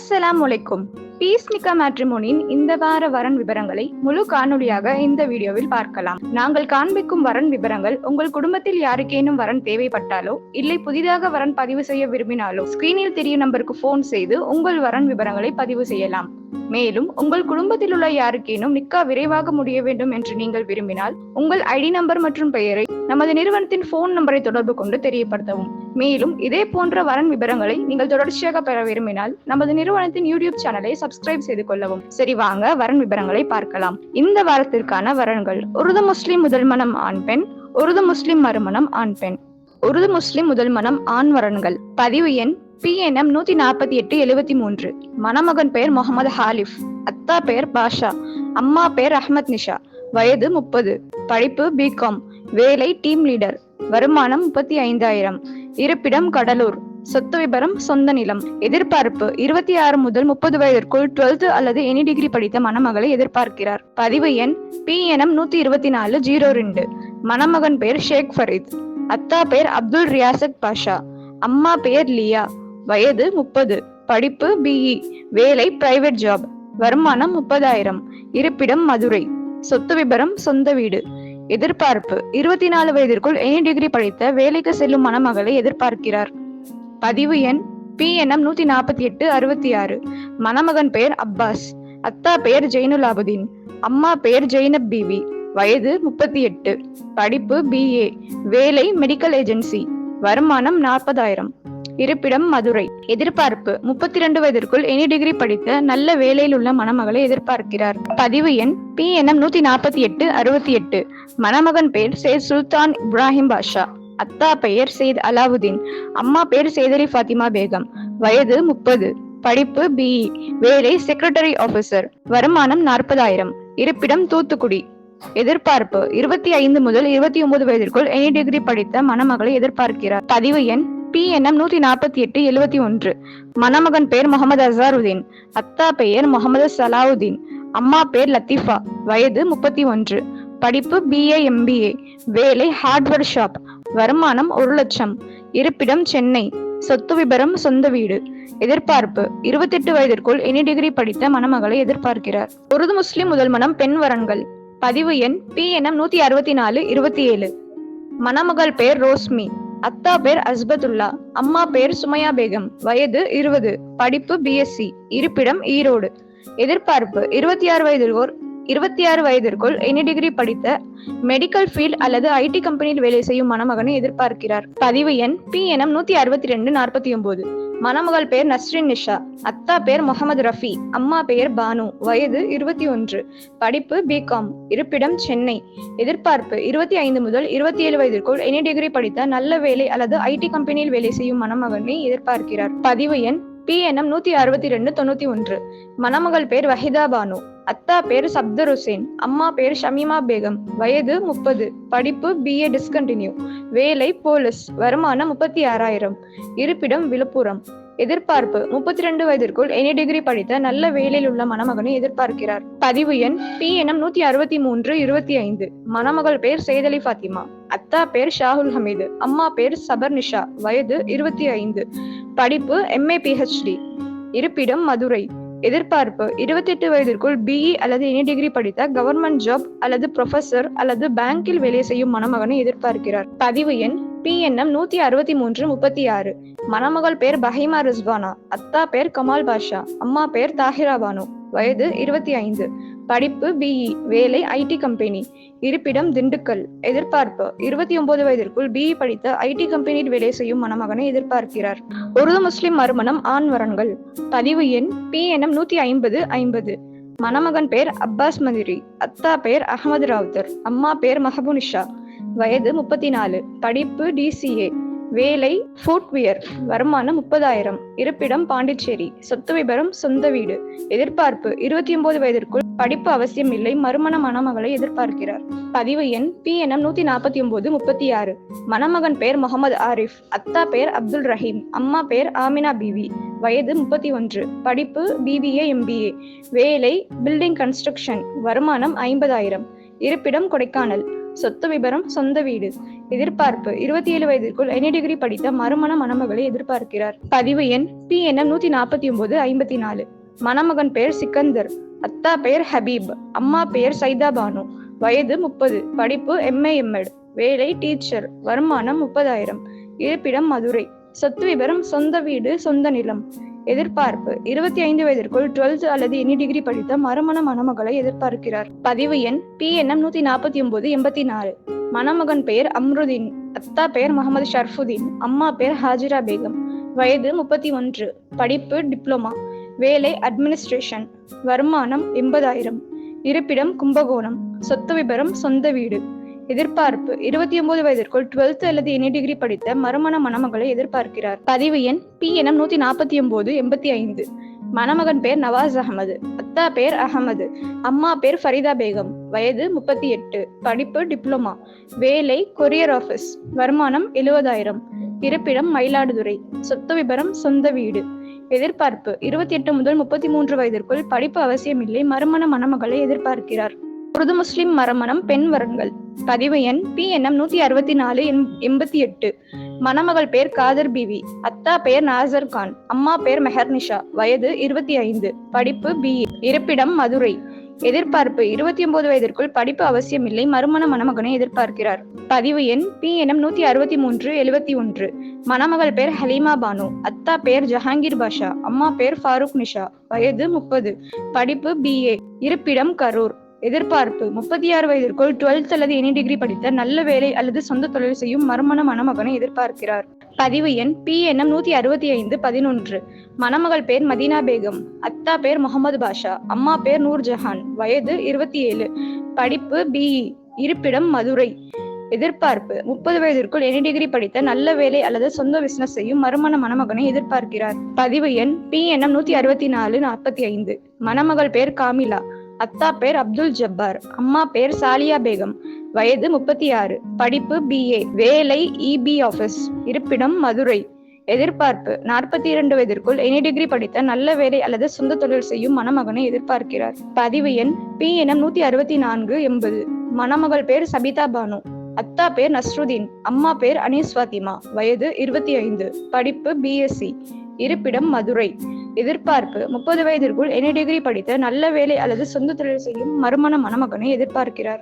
அஸ்ஸலாம் வலைக்கும் பீஸ் நிக்கா மேட்ரிமோனியின் இந்த வார வரன் விவரங்களை முழு காணொளியாக இந்த வீடியோவில் பார்க்கலாம். நாங்கள் காண்பிக்கும் வரன் விவரங்கள் உங்கள் குடும்பத்தில் யாருக்கேனும் வரன் தேவைப்பட்டாலோ இல்லை புதிதாக வரன் பதிவு செய்ய விரும்பினாலோ ஸ்கிரீனில் தெரியும் நம்பருக்கு போன் செய்து உங்கள் வரன் விவரங்களை பதிவு செய்யலாம். மேலும் உங்கள் குடும்பத்தில் உள்ள யாருக்கேனும் நிக்கா விரைவாக முடிய வேண்டும் என்று நீங்கள் விரும்பினால் உங்கள் ஐடி நம்பர் மற்றும் பெயரை நமது நிறுவனத்தின் போன் நம்பரை தொடர்பு கொண்டு தெரியப்படுத்தவும். மேலும் இதே போன்ற வரன் விவரங்களை நீங்கள் தொடர்ச்சியாக பெற விரும்பினால் நமது நிறுவனத்தின் யூடியூப் சேனலை சப்ஸ்கிரைப் செய்து கொள்ளவும். சரி வாங்க வரன் விவரங்களை பார்க்கலாம். இந்த வாரத்திற்கான வரன்கள் உருது முஸ்லிம் முதல் மனம் ஆண் பெண் உருது முஸ்லிம் மறுமணம் ஆண் பெண். உருது முஸ்லிம் முதல் மனம் ஆண் வரன்கள். பதிவு எண் பிஎன்எம் நூத்தி நாற்பத்தி எட்டு எழுபத்தி மூன்று. மணமகன் பெயர் முகமது ஹாலிஃப். அத்தா பெயர் பாஷா. அம்மா பெயர் அஹமத் நிஷா. வயது முப்பது. படிப்பு பிகாம் வேலை டீம் லீடர் வருமானம் முப்பத்தி ஐந்தாயிரம். இருப்பிடம் கடலூர். சொத்து விபரம் சொந்த நிலம். எதிர்பார்ப்பு இருபத்தி ஆறு முதல் முப்பது வயதிற்குள் டுவெல்த் அல்லது எனி டிகிரி படித்த மணமகளை எதிர்பார்க்கிறார். பதிவு எண் பிஎன்எம் நூத்தி இருபத்தி நாலு ஜீரோ ரெண்டு. மணமகன் பெயர் ஷேக் ஃபரீத். அத்தா பெயர் அப்துல் ரியாசத் பாஷா. அம்மா பெயர் லியா. வயது முப்பது படிப்பு பிஇ வேலை பிரைவேட் ஜாப் வருமானம் முப்பதாயிரம் இருப்பிடம் மதுரை சொத்து விபரம் சொந்த வீடு. எதிர்பார்ப்பு இருபத்தி நாலு வயதிற்குள் எனி டிகிரி படித்த வேலைக்கு செல்லும் மணமகளை எதிர்பார்க்கிறார். பதிவு எண் பிஎன்எம் நூத்தி நாற்பத்தி எட்டு அறுபத்தி ஆறு மணமகன் பெயர் அப்பாஸ் அத்தா பெயர் ஜெயினுலாபுதீன் அம்மா பெயர் ஜெயினப் பிவி வயது முப்பத்தி எட்டு படிப்பு பிஏ வேலை மெடிக்கல் ஏஜென்சி வருமானம் நாற்பதாயிரம். இருப்பிடம் மதுரை. எதிர்பார்ப்பு. முப்பத்தி இரண்டு வயதிற்குள் எனி டிகிரி படித்த நல்ல வேலையில் உள்ள மணமகளை எதிர்பார்க்கிறார். பதிவு எண் பி என்எம் நூத்தி நாற்பத்தி எட்டு அறுபத்தி எட்டு. மணமகன் பெயர் சேத் சுல்தான் இப்ராஹிம் பாஷா. அத்தா பெயர் சேத் அலாவுதீன். அம்மா பெயர் சேதரி ஃபாத்திமா பேகம். வயது முப்பது. படிப்பு பிஇ வேலை செக்ரட்டரி ஆபீசர் வருமானம் நாற்பதாயிரம். இருப்பிடம் தூத்துக்குடி. எதிர்பார்ப்பு. இருபத்தி ஐந்து முதல் இருபத்தி ஒன்பது வயதிற்குள் எனி டிகிரி படித்த மணமகளை எதிர்பார்க்கிறார். பதிவு எண் பிஎன்எம் நூத்தி நாற்பத்தி எட்டு எழுபத்தி ஒன்று. மணமகன் பெயர் முகமது அசாருதீன். அத்தா பெயர் முகமது சலாவுதீன். அம்மா பெயர் லத்தீஃபா. வயது முப்பத்தி ஒன்று. படிப்பு பிஏ எம்பிஏ வேலை ஹார்ட்வேர் ஷாப். வருமானம் ஒரு லட்சம். இருப்பிடம் சென்னை. சொத்து விபரம் சொந்த வீடு. எதிர்பார்ப்பு. இருபத்தெட்டு வயதிற்குள் எனி டிகிரி படித்த மணமகளை எதிர்பார்க்கிறார். உருது முஸ்லிம் முதல் மனம் பெண் வரன்கள். பதிவு எண் பிஎன்எம் நூத்தி அறுபத்தி நாலு இருபத்தி ஏழு. மணமகள் பெயர் ரோஸ்மி. அத்தா பேர் அஸ்பதுல்லா அம்மா பேர் சுமையா பேகம் வயது இருபது படிப்பு பிஎஸ்சி இருப்பிடம் ஈரோடு. எதிர்பார்ப்பு இருபத்தி ஆறு வயதிற்கோர் இருபத்தி ஆறு வயதிற்குள் எனி டிகிரி படித்த மெடிக்கல் ஃபீல்ட் அல்லது ஐடி கம்பெனியில் வேலை செய்யும் மணமகனை எதிர்பார்க்கிறார். பதிவு எண் பி எனம் நூத்தி அறுபத்தி ரெண்டு நாற்பத்தி ஒன்பது மணமகள் பெயர் நஸ்ரின் நிஷா. அத்தா பேர் முகமது ரஃபி. அம்மா பெயர் பானு. வயது இருபத்தி ஒன்று படிப்பு பிகாம் இருப்பிடம் சென்னை. எதிர்பார்ப்பு இருபத்தி ஐந்து முதல் இருபத்தி ஏழு வயதிற்குள் எனி டிகிரி படித்த நல்ல வேலை அல்லது ஐடி கம்பெனியில் வேலை செய்யும் மணமகனை எதிர்பார்க்கிறார். பதிவு எண் பிஎன்எம் நூத்தி அறுபத்தி ரெண்டு தொண்ணூத்தி ஒன்று. மணமகள் பேர் வஹிதா பானு. அத்தா பேர் சப்தர் ஹுசேன். அம்மா பேர் ஷமீமா பேகம். வயது முப்பது. படிப்பு பிஏ டிஸ்கண்டினியூ வேலை போலீஸ். வருமானம் முப்பத்தி ஆறாயிரம். இருப்பிடம் விழுப்புரம். எதிர்பார்ப்பு முப்பத்தி ரெண்டு வயதிற்குள் எனி டிகிரி படித்த நல்ல வேலையில் உள்ள மணமகனை எதிர்பார்க்கிறார். பதிவு எண் பி எனம் நூத்தி அறுபத்தி மூன்று இருபத்தி ஐந்து. மணமகள் பேர் சேதலி ஃபாத்திமா. அத்தா பேர் ஷாகுல் ஹமீது. அம்மா பேர் சபர் நிஷா வயது இருபத்தி ஐந்து. படிப்பு எம்ஏ பிஹெச்டி இருப்பிடம் மதுரை. எதிர்பார்ப்பு இருபத்தி எட்டு வயதிற்குள் பிஇ அல்லது எனி டிகிரி படித்த கவர்மெண்ட் ஜாப் அல்லது ப்ரொஃபசர் அல்லது பேங்கில் வேலை செய்யும் மணமகனை எதிர்பார்க்கிறார். பதிவு எண் பிஎன்எம் நூத்தி அறுபத்தி மூன்று முப்பத்தி ஆறு. மணமகள் பேர் பஹிமா ரிஸ்வானா அத்தா பேர் கமால் பாஷா அம்மா பேர் தாஹிரா பானு வயது இருபத்தி ஐந்து. படிப்பு பிஇ வேலை ஐடி கம்பெனி. இருப்பிடம் திண்டுக்கல் எதிர்பார்ப்பு இருபத்தி ஒன்பது வயதிற்குள் பிஇ படித்த ஐடி கம்பெனியில் வேலை செய்யும் மணமகனை எதிர்பார்க்கிறார். உருது முஸ்லிம் மறுமணம் ஆண் வரன்கள். பதிவு எண் பிஎன்எம் நூத்தி ஐம்பது ஐம்பது. மணமகன் பெயர் அப்பாஸ் மதிரி அத்தா பேர் அகமது ராவுத்தர் அம்மா பெயர் மஹபுனிஷா வயது முப்பத்தி நாலு படிப்பு டிசிஏ வேலை ஃபுட்வியர் வருமானம் முப்பதாயிரம். இருப்பிடம் பாண்டிச்சேரி. சொத்து விபரம் சொந்த வீடு. எதிர்பார்ப்பு இருபத்தி ஒன்பது வயதிற்குள் படிப்பு அவசியம் இல்லை. மறுமண மணமகளை எதிர்பார்க்கிறார். பதிவு எண் பி எனம் நூத்தி நாற்பத்தி ஒன்பது முப்பத்தி ஆறு மணமகன் பெயர் முகமது ஆரிஃப். அத்தா பெயர் அப்துல் ரஹீம். அம்மா பெயர் ஆமினா பிவி. வயது முப்பத்தி ஒன்று படிப்பு பிபிஏ எம்பிஏ வேலை பில்டிங் கன்ஸ்ட்ரக்ஷன் வருமானம் ஐம்பதாயிரம். இருப்பிடம் கொடைக்கானல். சொத்து விபரம் சொந்த வீடு. எதிர்பார்ப்பு. இருபத்தி ஏழு வயதிற்குள் எனி டிகிரி படித்த மறுமண மணமகளை எதிர்பார்க்கிறார். பதிவு எண் பி என் நூத்தி நாற்பத்தி ஒன்பது ஐம்பத்தி நாலு. மணமகன் பெயர் சிக்கந்தர். அத்தா பெயர் ஹபீப். அம்மா பெயர் சைதா பானு. வயது முப்பது. படிப்பு எம்ஏ எம்எட் வேலை டீச்சர். வருமானம் முப்பதாயிரம். இருப்பிடம் மதுரை. சொத்து விபரம் சொந்த வீடு சொந்த நிலம். எதிர்பார்ப்பு. இருபத்தி ஐந்து வயதிற்குள் டுவெல்த் அல்லது எனி டிகிரி படித்த மறுமண மணமகளை எதிர்பார்க்கிறார். பதிவு எண் பி என்எம் நூத்தி நாற்பத்தி ஒன்பது எண்பத்தி நாலு. மணமகன் பெயர் அம்ருதீன் அத்தா பெயர் முகமது ஷர்ஃபுதீன் அம்மா பெயர் ஹாஜிரா பேகம். வயது முப்பத்தி ஒன்று. படிப்பு டிப்ளமா. வேலை அட்மினிஸ்ட்ரேஷன் வருமானம் எண்பதாயிரம். இருப்பிடம் கும்பகோணம். சொத்து விபரம் சொந்த வீடு. எதிர்பார்ப்பு. இருபத்தி ஒன்பது வயதிற்குள் டுவெல்த் அல்லது எனி டிகிரி படித்த மறுமண மணமகளை எதிர்பார்க்கிறார். பதிவு எண் பி எனம் நூத்தி நாற்பத்தி ஒன்பது எண்பத்தி ஐந்து மணமகன் பெயர் நவாஸ் அகமது அத்தா பெயர் அகமது அம்மா பேர் ஃபரிதா பேகம் வயது முப்பத்தி எட்டு படிப்பு டிப்ளமா. வேலை கொரியர் ஆபீஸ் வருமானம் எழுபதாயிரம் இருப்பிடம் மயிலாடுதுறை. சொத்து விபரம் சொந்த வீடு. எதிர்பார்ப்பு. இருபத்தி எட்டு முதல் முப்பத்தி மூன்று வயதிற்குள் படிப்பு அவசியமில்லை. மறுமண மணமகளை எதிர்பார்க்கிறார். உருது முஸ்லிம் மரமணம் பெண் வரன்கள் பதிவு எண் பி எண்ணம் நூத்தி அறுபத்தி நாலு எண்பத்தி எட்டு மணமகள் பேர் காதர் பிவி. அத்தா பெயர் நாசர் கான். அம்மா பேர் மெஹர்னிஷா வயது இருபத்தி ஐந்து. படிப்பு பி இருப்பிடம் மதுரை. எதிர்பார்ப்பு இருபத்தி ஒன்பது வயதிற்குள் படிப்பு அவசியமில்லை. மறுமண மணமகனை எதிர்பார்க்கிறார். பதிவு எண் பி எனம் நூத்தி அறுபத்தி மூன்று எழுபத்தி ஒன்று. மணமகள் பேர் ஹலீமா பானு. அத்தா பேர் ஜஹாங்கீர் பாஷா. அம்மா பேர் ஃபாரூக் நிஷா. வயது முப்பது. படிப்பு பிஏ இருப்பிடம் கரூர். எதிர்பார்ப்பு. முப்பத்தி ஆறு வயதிற்குள் டுவெல்த் அல்லது எனி டிகிரி படித்த நல்ல வேலை அல்லது சொந்த தொழில் செய்யும் மறுமண மணமகனை எதிர்பார்க்கிறார். பதிவு எண் பி எண்ணம் நூத்தி அறுபத்தி ஐந்து பதினொன்று. மணமகள் பேர் மதீனா பேகம் அத்தா பேர் முகமது பாஷா அம்மா பேர் நூர் ஜஹான் வயது இருபத்தி ஏழு படிப்பு பிஇ இருப்பிடம் மதுரை. எதிர்பார்ப்பு முப்பது வயதிற்குள் எனி டிகிரி படித்த நல்ல வேலை அல்லது சொந்த பிசினஸ் செய்யும் மறுமண மணமகனை எதிர்பார்க்கிறார். பதிவு எண் பி எண்ணம் நூத்தி அறுபத்தி நாலு நாற்பத்தி ஐந்து மணமகள் பேர் காமிலா அத்தா பேர் அப்துல் ஜப்பார் அம்மா பேர் சாலியா பேகம். வயது முப்பத்தி ஆறு படிப்பு பிஏ வேலை இபி ஆபீஸ் இருப்பிடம் மதுரை. எதிர்பார்ப்பு. நாற்பத்தி இரண்டு வயதிற்குள் எனி டிகிரி படித்த நல்ல வேலை அல்லது சொந்த தொழில் செய்யும் மணமகனை எதிர்பார்க்கிறார். பதிவு எண் பி எனம் நூத்தி அறுபத்தி நான்கு எண்பது. மணமகள் பேர் சபிதா பானு. அத்தா பேர் நஸ்ருதீன். அம்மா பேர் அனீஸ் ஃபாத்திமா. வயது இருபத்தி ஐந்து. படிப்பு பிஎஸ்சி இருப்பிடம் மதுரை. எதிர்பார்ப்பு. முப்பது வயதிற்குள் எனி டிகிரி படித்த நல்ல வேலை அல்லது சொந்த தொழில் செய்யும் மறுமண மணமகனை எதிர்பார்க்கிறார்.